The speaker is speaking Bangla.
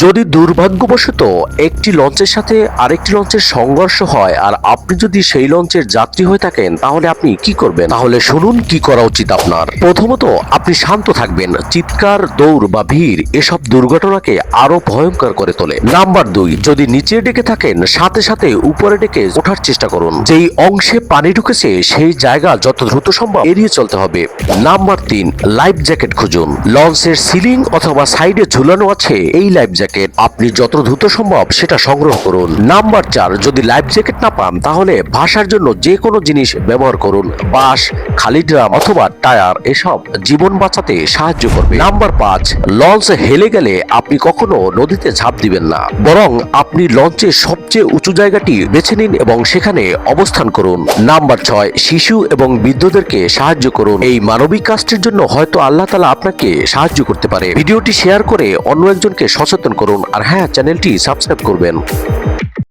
যদি দুর্ভাগ্যবশত একটি লঞ্চের সাথে আরেকটি লঞ্চের সংঘর্ষ হয় আর আপনি যদি সেই লঞ্চের যাত্রী হয়ে থাকেন, তাহলে আপনি কি করবেন? তাহলে শুনুন কি করা উচিত আপনার। প্রথমত, আপনি শান্ত থাকবেন। চিৎকার, দৌড় বা ভিড়, এসব দুর্ঘটনাকে আরও ভয়ঙ্কর করে তোলে। নাম্বার দুই, যদি নিচে ডেকে থাকেন, সাথে সাথে উপরে ডেকে ওঠার চেষ্টা করুন। যেই অংশে পানি ঢুকেছে, সেই জায়গা যত দ্রুত সম্ভব এড়িয়ে চলতে হবে। নাম্বার তিন, লাইফ জ্যাকেট খুঁজুন। লঞ্চের সিলিং অথবা সাইডে ঝুলানো আছে, এই লাইফ জ্যাকেট। আপনি যত দ্রুত সম্ভব সেটা সংগ্রহ করুন। নাম্বার চার, যদি লাইফ জ্যাকেট না পান, তাহলে ভাষার জন্য যে কোনো জিনিস ব্যবহার করুন। বাঁশ, খালি ড্রাম অথবা টায়ার, এসব জীবন বাঁচাতে সাহায্য করবে। নাম্বার পাঁচ, লঞ্চ হেলে গেলে আপনি কখনো নদীতে ঝাঁপ দিবেন না। বরং আপনি লঞ্চের সবচেয়ে উঁচু জায়গাটি বেছে নিন এবং সেখানে অবস্থান করুন। নাম্বার ছয়, শিশু এবং বৃদ্ধদেরকে সাহায্য করুন। এই মানবিক কাজটির জন্য হয়তো আল্লাহ তালা আপনাকে সাহায্য করতে পারে। ভিডিওটি শেয়ার করে অন্য একজনকে সচেতন করুন। আর হ্যাঁ চ্যানেলটি সাবস্ক্রাইব করবেন।